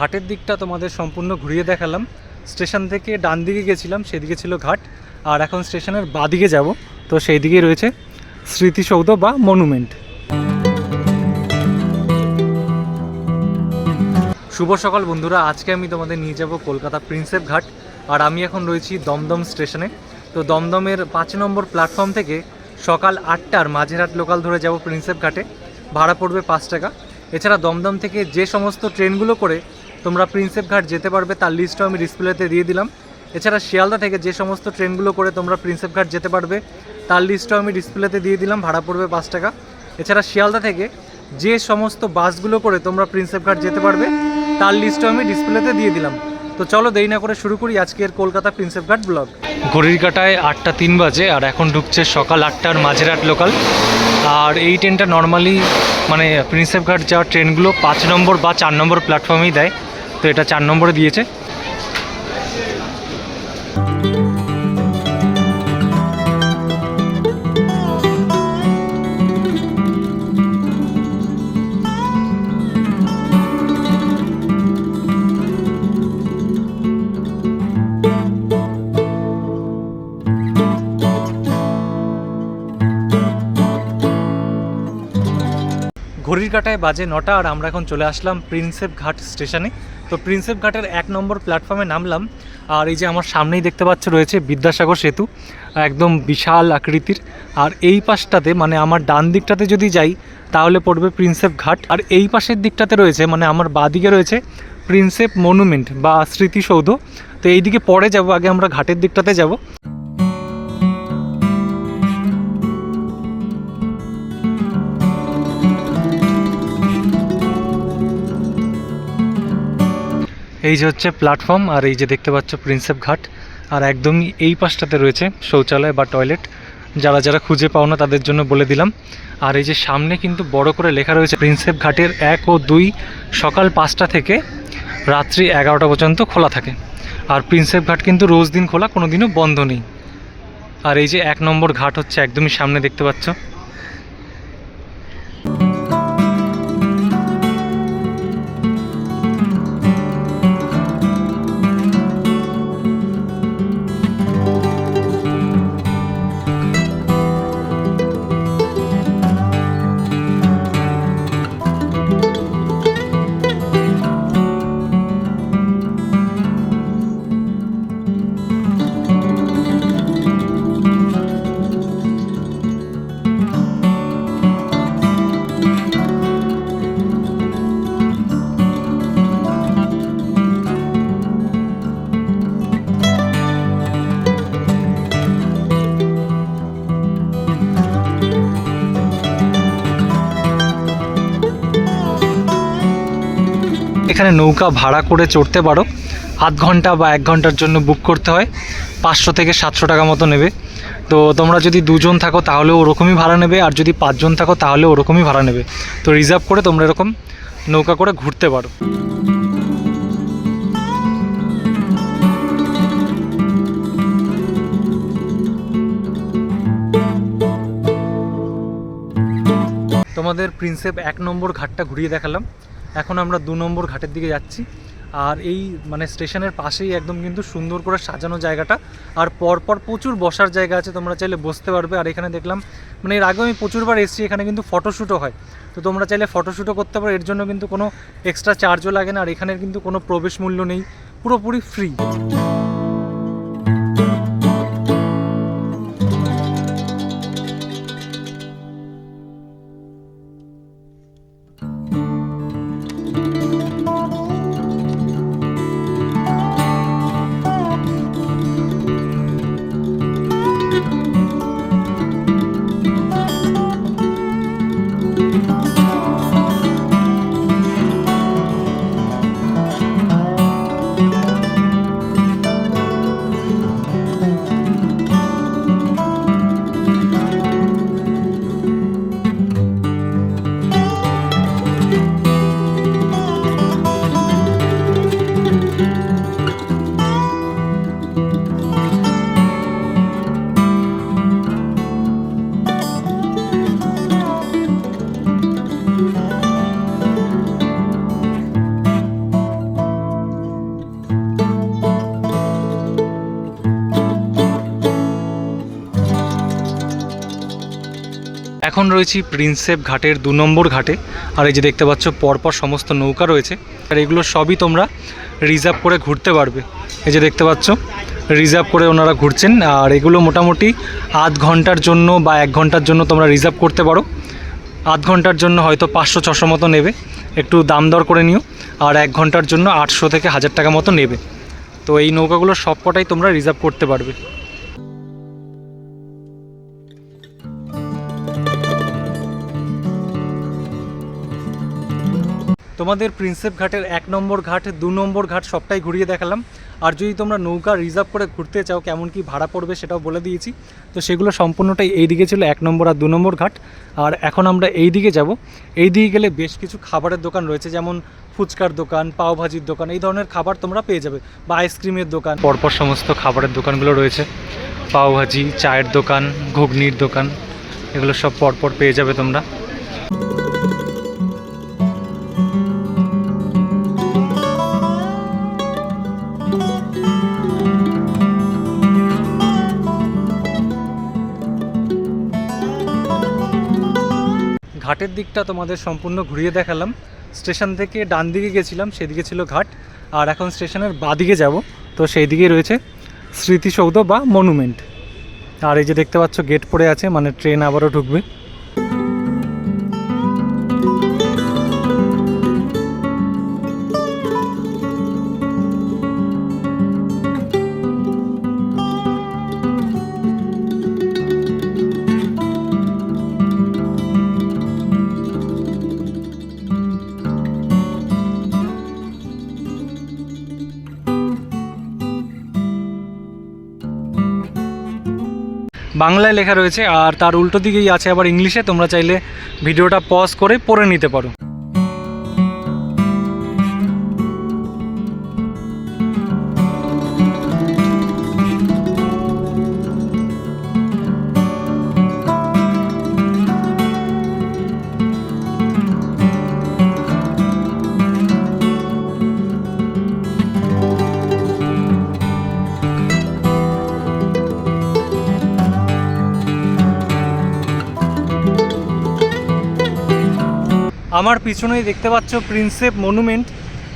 ঘাটের দিকটা তোমাদের সম্পূর্ণ ঘুরিয়ে দেখালাম। স্টেশন থেকে ডান দিকে গেছিলাম, সেদিকে ছিল ঘাট, আর এখন স্টেশনের বাদিকে যাব। তো সেই দিকে রয়েছে স্মৃতিসৌধ বা মনুমেন্ট। শুভ সকাল বন্ধুরা, আজকে আমি তোমাদের নিয়ে যাব কলকাতা প্রিন্সেপ ঘাট, আর আমি এখন রয়েছি দমদম স্টেশনে। তো দমদমের পাঁচ নম্বর প্ল্যাটফর্ম থেকে সকাল আটটার মাঝেরহাট লোকাল ধরে যাব প্রিন্সেপ ঘাটে, ভাড়া পড়বে পাঁচ টাকা। এছাড়া দমদম থেকে যে সমস্ত ট্রেনগুলো করে তোমরা প্রিন্সেপ ঘাট যেতে পারবে, তার লিস্টও আমি ডিসপ্লেতে দিয়ে দিলাম। এছাড়া শিয়ালদা থেকে যে সমস্ত ট্রেনগুলো করে তোমরা প্রিন্সেপ ঘাট যেতে পারবে, তার লিস্টও আমি ডিসপ্লেতে দিয়ে দিলাম, ভাড়া পড়বে পাঁচ টাকা। এছাড়া শিয়ালদা থেকে যে সমস্ত বাসগুলো করে তোমরা প্রিন্সেপ ঘাট যেতে পারবে, তার লিস্টও আমি ডিসপ্লেতে দিয়ে দিলাম। তো চলো দেরি না করে শুরু করি আজকের কলকাতা প্রিন্সেপ ঘাট ব্লগ ঘড়ির কাটায় আটটা তিন বাজে আর এখন ঢুকছে সকাল আটটার মাঝেরহাট লোকাল আর এই ট্রেনটা নর্মালি মানে প্রিন্সেপ ঘাট যাওয়ার ট্রেনগুলো পাঁচ নম্বর বা চার নম্বর প্ল্যাটফর্মেই দেয়। তো এটা চার নম্বরে দিয়েছে। ঘড়ির কাটায় বাজে নটা আর আমরা এখন চলে আসলাম প্রিন্সেপ ঘাট স্টেশনে। তো প্রিন্সেপ ঘাটের এক নম্বর প্ল্যাটফর্মে নামলাম, আর এই যে আমার সামনেই দেখতে পাচ্ছ রয়েছে বিদ্যাসাগর সেতু, একদম বিশাল আকৃতির। আর এই পাশটাতে মানে আমার ডান দিকটাতে যদি যাই, তাহলে পড়বে প্রিন্সেপ ঘাট। আর এই পাশের দিকটাতে রয়েছে মানে আমার বাদিকে রয়েছে প্রিন্সেপ মনুমেন্ট বা স্মৃতিসৌধ। তো এইদিকে পরে যাব, আগে আমরা ঘাটের দিকটাতে যাব। এই যে হচ্ছে প্ল্যাটফর্ম আর এই যে দেখতে পাচ্ছ প্রিন্সেপ ঘাট। আর একদমই এই পাশটাতে রয়েছে শৌচালয় বা টয়লেট যারা যারা খুঁজে পাও না তাদের জন্য বলে দিলাম। আর এই যে সামনে কিন্তু বড় করে লেখা রয়েছে প্রিন্সেপ ঘাটের এক ও দুই সকাল পাঁচটা থেকে রাত্রি এগারোটা পর্যন্ত খোলা থাকে। আর প্রিন্সেপ ঘাট কিন্তু রোজ দিন খোলা কোনো দিনও বন্ধ নেই। আর এই যে এক নম্বর ঘাট হচ্ছে একদমই সামনে দেখতে পাচ্ছ। এখানে নৌকা ভাড়া করে চড়তে পারো। আধ ঘণ্টা বা এক ঘণ্টার জন্য বুক করতে হয়। পাঁচশো থেকে সাতশো টাকা মতো নেবে। তো তোমরা যদি দুজন থাকো তাহলে ওরকমই ভাড়া নেবে। আর যদি পাঁচজন থাকো তাহলে ওরকমই ভাড়া নেবে। তো রিজার্ভ করে তোমরা এরকম নৌকা করে ঘুরতে পারো। তোমাদের প্রিন্সেপ এক নম্বর ঘাটটা ঘুরিয়ে দেখালাম। এখন আমরা দু নম্বর ঘাটের দিকে যাচ্ছি। আর এই মানে স্টেশনের পাশেই একদম কিন্তু সুন্দর করে সাজানো জায়গাটা। আর পরপর প্রচুর বসার জায়গা আছে, তোমরা চাইলে বসতে পারবে। আর এখানে দেখলাম মানে এর আগে আমি প্রচুরবার এসেছি, এখানে কিন্তু ফটোশ্যুটও হয়। তো তোমরা চাইলে ফটোশ্যুটও করতে পারো, এর জন্য কিন্তু কোনো এক্সট্রা চার্জও লাগে না। আর এখানের কিন্তু কোনো প্রবেশ মূল্য নেই, পুরোপুরি ফ্রি। রয়েছি প্রিন্সেপ ঘাটের দু নম্বর ঘাটে। আর এই যে দেখতে পাচ্ছ, পরপর সমস্ত নৌকা রয়েছে। আর এগুলো সবই তোমরা রিজার্ভ করে ঘুরতে পারবে। এই যে দেখতে পাচ্ছ রিজার্ভ করে ওনারা ঘুরছেন। আর এগুলো মোটামুটি আধ ঘণ্টার জন্য বা এক ঘণ্টার জন্য তোমরা রিজার্ভ করতে পারো। আধ ঘণ্টার জন্য হয়তো পাঁচশো, ছশো মতো নেবে। একটু দাম দর করে নিও। আর এক ঘণ্টার জন্য আটশো থেকে হাজার টাকা মতো নেবে। তো এই নৌকাগুলো সব কটাই তোমরা রিজার্ভ করতে পারবে। তোমাদের প্রিন্সেপ ঘাটের এক নম্বর ঘাট, দু নম্বর ঘাট সবটাই ঘুরিয়ে দেখালাম। আর যদি তোমরা নৌকা রিজার্ভ করে ঘুরতে চাও, কেমন কি ভাড়া পড়বে সেটাও বলে দিয়েছি। তো সেগুলো সম্পূর্ণটাই এই দিকে ছিল এক নম্বর আর দু নম্বর ঘাট। আর এখন আমরা এই দিকে যাব। এই দিকে গেলে বেশ কিছু খাবারের দোকান রয়েছে, যেমন ফুচকার দোকান পাওভাজির দোকান, এই ধরনের খাবার তোমরা পেয়ে যাবে বা আইসক্রিমের দোকান। পরপর সমস্ত খাবারের দোকানগুলো রয়েছে। পাওভাজি চায়ের দোকান, ঘুগনির দোকান, এগুলো সব পরপর পেয়ে যাবে তোমরা। ঘাটের দিকটা তোমাদের সম্পূর্ণ ঘুরিয়ে দেখালাম। স্টেশন থেকে ডান দিকে গেছিলাম, সেদিকে ছিল ঘাট, আর এখন স্টেশনের বাদিকে যাব। তো সেই দিকে রয়েছে স্মৃতিসৌধ বা মনুমেন্ট। আর এই যে দেখতে পাচ্ছ, গেট পড়ে আছে মানে ট্রেন আবারও ঢুকবে। বাংলায় লেখা রয়েছে আর তার উল্টো দিকেই আছে আবার ইংলিশে, তোমরা চাইলে ভিডিওটা পজ করে পড়ে নিতে পারো। আমার পিছনেই দেখতে পাচ্ছ প্রিন্সেপ মনুমেন্ট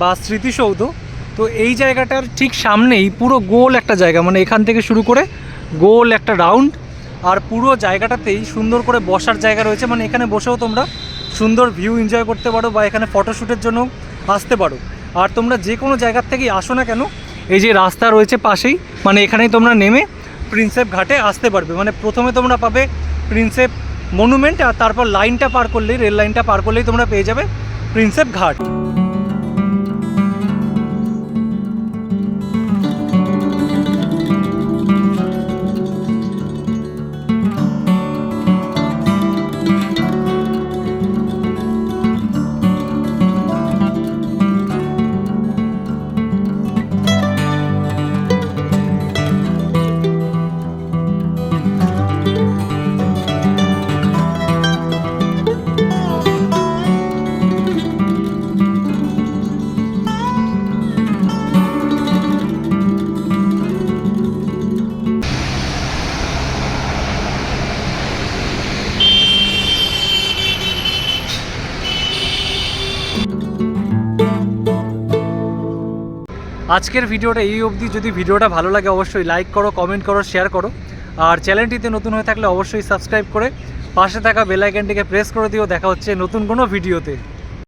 বা স্মৃতিসৌধ। তো এই জায়গাটার ঠিক সামনেই পুরো গোল একটা জায়গা মানে এখান থেকে শুরু করে গোল একটা রাউন্ড। আর পুরো জায়গাটাতেই সুন্দর করে বসার জায়গা রয়েছে মানে এখানে বসেও তোমরা সুন্দর ভিউ এনজয় করতে পারো বা এখানে ফটোশ্যুটের জন্য আসতে পারো। আর তোমরা যে কোনো জায়গার থেকেই আসো না কেন, এই যে রাস্তা রয়েছে পাশেই মানে এখানেই তোমরা নেমে প্রিন্সেপ ঘাটে আসতে পারবে। মানে প্রথমে তোমরা পাবে প্রিন্সেপ মনুমেন্ট আর তারপর লাইনটা পার করলেই রেল লাইনটা পার করলেই তোমরা পেয়ে যাবে প্রিন্সেপ ঘাট আজকের ভিডিওটা এই অবধি। যদি ভিডিওটা ভালো লাগে, অবশ্যই লাইক করো কমেন্ট করো শেয়ার করো। আর চ্যানেলটিতে নতুন হয়ে থাকলে অবশ্যই সাবস্ক্রাইব করে পাশে থাকা বেলাইকানটিকে প্রেস করে দিও। দেখা হচ্ছে নতুন কোনো ভিডিওতে।